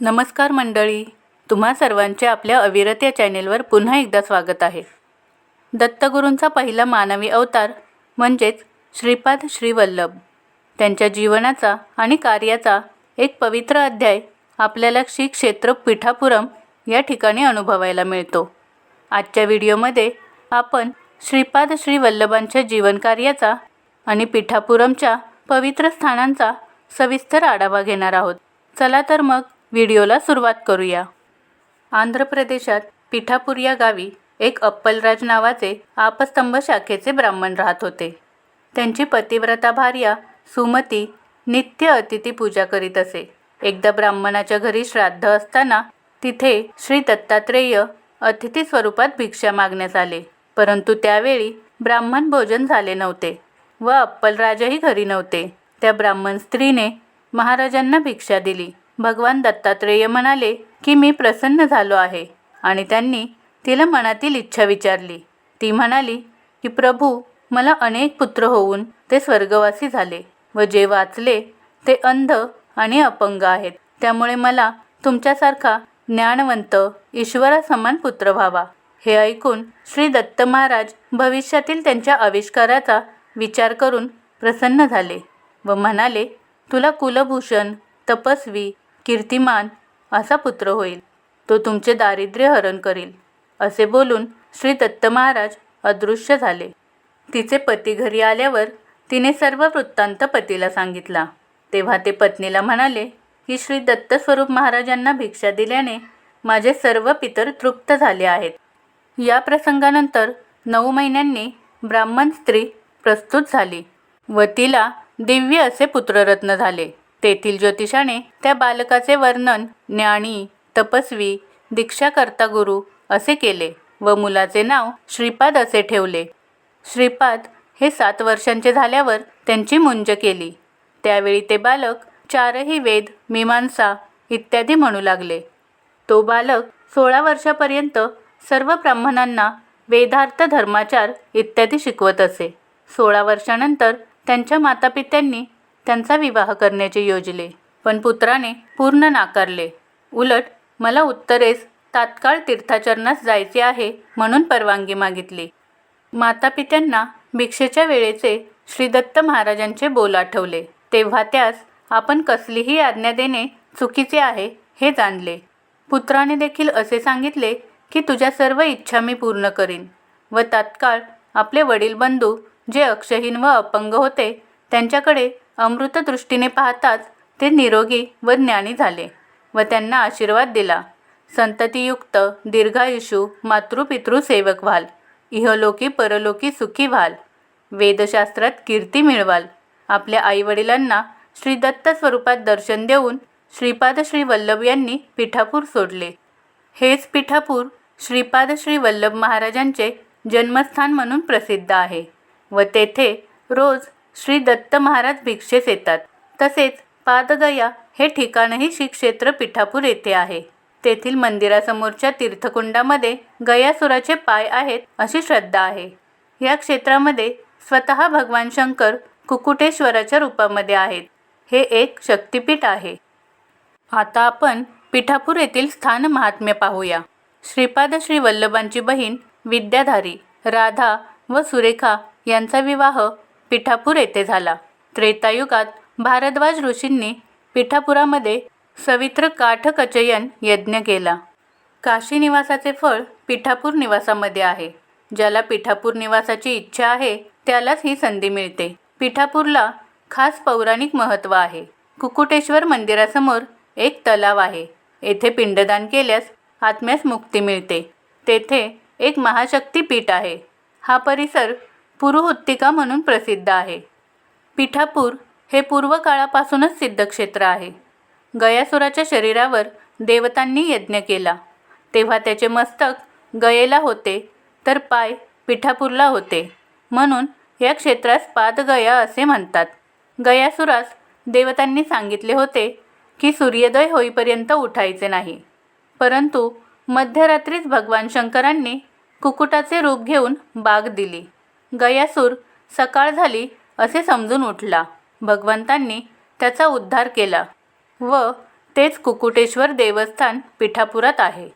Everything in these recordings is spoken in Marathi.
नमस्कार मंडळी तुम्हा सर्वांचे आपल्या अविरत या चॅनेलवर पुन्हा एकदा स्वागत आहे. दत्तगुरूंचा पहिला मानवी अवतार म्हणजेच श्रीपाद श्रीवल्लभ. त्यांच्या जीवनाचा आणि कार्याचा एक पवित्र अध्याय आपल्याला श्री क्षेत्र पिठापुरम या ठिकाणी अनुभवायला मिळतो. आजच्या व्हिडिओमध्ये आपण श्रीपाद श्रीवल्लभांच्या जीवनकार्याचा आणि पिठापुरमच्या पवित्र स्थानांचा सविस्तर आढावा घेणार आहोत. चला तर मग व्हिडिओला सुरुवात करूया. आंध्र प्रदेशात पिठापूर या गावी एक अप्पलराज नावाचे आपस्तंभ शाखेचे ब्राह्मण राहत होते. त्यांची पतिव्रता भार्या सुमती नित्य अतिथी पूजा करीत असे. एकदा ब्राह्मणाच्या घरी श्राद्ध असताना तिथे श्री दत्तात्रेय अतिथी स्वरूपात भिक्षा मागण्यात आले. परंतु त्यावेळी ब्राह्मण भोजन झाले नव्हते व अप्पलराजही घरी नव्हते. त्या ब्राह्मण स्त्रीने महाराजांना भिक्षा दिली. भगवान दत्तात्रेय म्हणाले की मी प्रसन्न झालो आहे. आणि त्यांनी तिला मनातील इच्छा विचारली. ती म्हणाली की प्रभू मला अनेक पुत्र होऊन ते स्वर्गवासी झाले व जे वाचले ते अंध आणि अपंग आहेत. त्यामुळे मला तुमच्यासारखा ज्ञानवंत ईश्वरासमान पुत्र व्हावा. हे ऐकून श्री दत्त महाराज भविष्यातील त्यांच्या आविष्काराचा विचार करून प्रसन्न झाले व म्हणाले तुला कुलभूषण तपस्वी कीर्तिमान असा पुत्र होईल. तो तुमचे दारिद्र्य हरण करील. असे बोलून श्री दत्त महाराज अदृश्य झाले. तिचे पती घरी आल्यावर तिने सर्व वृत्तांत पतीला सांगितला. तेव्हा ते पत्नीला म्हणाले की श्री दत्तस्वरूप महाराजांना भिक्षा दिल्याने माझे सर्व पितर तृप्त झाले आहेत. या प्रसंगानंतर नऊ महिन्यांनी ब्राह्मण स्त्री प्रस्तुत झाली व तिला दिव्य असे पुत्ररत्न झाले. तेथील ज्योतिषाने त्या बालकाचे वर्णन ज्ञानी तपस्वी दीक्षाकर्ता गुरु असे केले व मुलाचे नाव श्रीपाद असे ठेवले. श्रीपाद हे सात वर्षांचे झाल्यावर त्यांची मुंज केली. त्यावेळी ते बालक चारही वेद मीमांसा इत्यादी म्हणू लागले. तो बालक सोळा वर्षापर्यंत सर्व ब्राह्मणांना वेदार्थ धर्माचार इत्यादी शिकवत असे. सोळा वर्षानंतर त्यांच्या मातापित्यांनी त्यांचा विवाह करण्याचे योजले. पण पुत्राने पूर्ण नाकारले. उलट मला उत्तरेस तात्काळ तीर्थाचरणास जायचे आहे म्हणून परवानगी मागितली. मातापित्यांना भिक्षेच्या वेळेचे श्रीदत्त महाराजांचे बोल आठवले. तेव्हा त्यास आपण कसलीही आज्ञा देणे चुकीचे आहे हे जाणले. पुत्राने देखील असे सांगितले की तुझ्या सर्व इच्छा मी पूर्ण करीन व तात्काळ आपले वडील बंधू जे अक्षहीन व अपंग होते त्यांच्याकडे अमृतदृष्टीने पाहताच ते निरोगी व ज्ञानी झाले व त्यांना आशीर्वाद दिला. संततीयुक्त दीर्घायुषू मातृपितृ सेवक व्हाल. इहलोकी परलोकी सुखी व्हाल. वेदशास्त्रात कीर्ती मिळवाल. आपल्या आईवडिलांना श्री दत्त स्वरूपात दर्शन देऊन श्रीपाद श्री वल्लभ यांनी पिठापूर सोडले. हेच पिठापूर श्रीपाद श्री वल्लभ महाराजांचे जन्मस्थान म्हणून प्रसिद्ध आहे व तेथे रोज श्री दत्त महाराज भिक्षेस येतात. तसेच पादगया हे ठिकाणही श्री क्षेत्र पिठापूर येथे आहे. तेथील मंदिरासमोरच्या तीर्थकुंडामध्ये गयासुराचे पाय आहेत अशी श्रद्धा आहे. या क्षेत्रामध्ये स्वतः भगवान शंकर कुकुटेश्वराच्या रूपामध्ये आहेत. हे एक शक्तिपीठ आहे. आता आपण पिठापूर येथील स्थान महात्म्य पाहूया. श्रीपाद श्री वल्लभांची बहीण विद्याधारी राधा व सुरेखा यांचा विवाह पिठापूर येथे झाला. त्रेतायुगात भारद्वाज ऋषींनी पिठापुरामध्ये सवित्र काठकचयन यज्ञ केला. काशी निवासाचे फळ पिठापूर निवासामध्ये आहे. ज्याला पिठापूर निवासाची इच्छा आहे त्यालाच ही संधी मिळते. पिठापूरला खास पौराणिक महत्त्व आहे. कुकुटेश्वर मंदिरासमोर एक तलाव आहे. येथे पिंडदान केल्यास आत्म्यास मुक्ती मिळते. तेथे एक महाशक्तीपीठ आहे. हा परिसर पुरुहत्तिका म्हणून प्रसिद्ध आहे. पिठापूर हे पूर्व काळापासूनच सिद्धक्षेत्र आहे. गयासुराच्या शरीरावर देवतांनी यज्ञ केला. तेव्हा त्याचे मस्तक गयेला होते तर पाय पिठापूरला होते. म्हणून या क्षेत्रास पादगया असे म्हणतात. गयासुरास देवतांनी सांगितले होते की सूर्योदय होईपर्यंत उठायचे नाही. परंतु मध्यरात्रीच भगवान शंकरांनी कुकुटाचे रूप घेऊन बाग दिली. गयासूर सकाळ झाली असे समजून उठला. भगवंतांनी त्याचा उद्धार केला व तेच कुकुटेश्वर देवस्थान पिठापुरात आहे.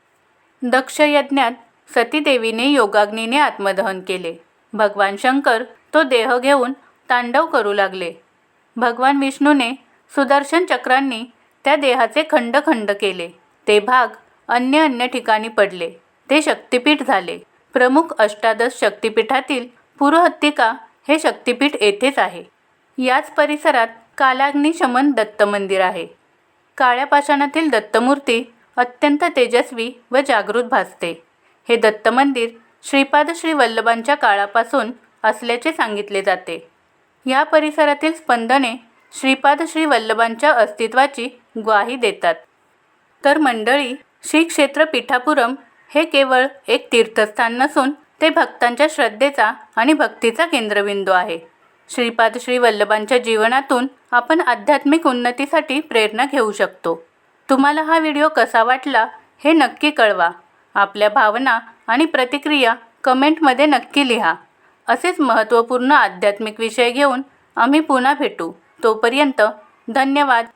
दक्ष यज्ञात सतीदेवीने योगाग्नीने आत्मदहन केले. भगवान शंकर तो देह घेऊन तांडव करू लागले. भगवान विष्णूने सुदर्शन चक्रांनी त्या देहाचे खंड खंड केले. ते भाग अन्य अन्य ठिकाणी पडले. ते शक्तिपीठ झाले. प्रमुख अष्टादश शक्तिपीठातील पुरहत्तिका हे शक्तिपीठ येथेच आहे. याच परिसरात कालाग्निशमन दत्त मंदिर आहे. काळ्या पाषाणातील दत्तमूर्ती अत्यंत तेजस्वी व जागृत भासते. हे दत्त मंदिर श्रीपाद श्री वल्लभांच्या काळापासून असल्याचे सांगितले जाते. या परिसरातील स्पंदने श्रीपाद श्री वल्लभांच्या अस्तित्वाची ग्वाही देतात. तर मंडळी श्री क्षेत्र पिठापुरम हे केवळ एक तीर्थस्थान नसून ते भक्तांच्या श्रद्धेचा आणि भक्तीचा केंद्रबिंदू आहे. श्रीपाद श्री वल्लभांच्या जीवनातून आपण आध्यात्मिक उन्नतीसाठी प्रेरणा घेऊ शकतो. तुम्हाला हा व्हिडिओ कसा वाटला हे नक्की कळवा. आपल्या भावना आणि प्रतिक्रिया कमेंटमध्ये नक्की लिहा. असेच महत्त्वपूर्ण आध्यात्मिक विषय घेऊन आम्ही पुन्हा भेटू. तोपर्यंत धन्यवाद.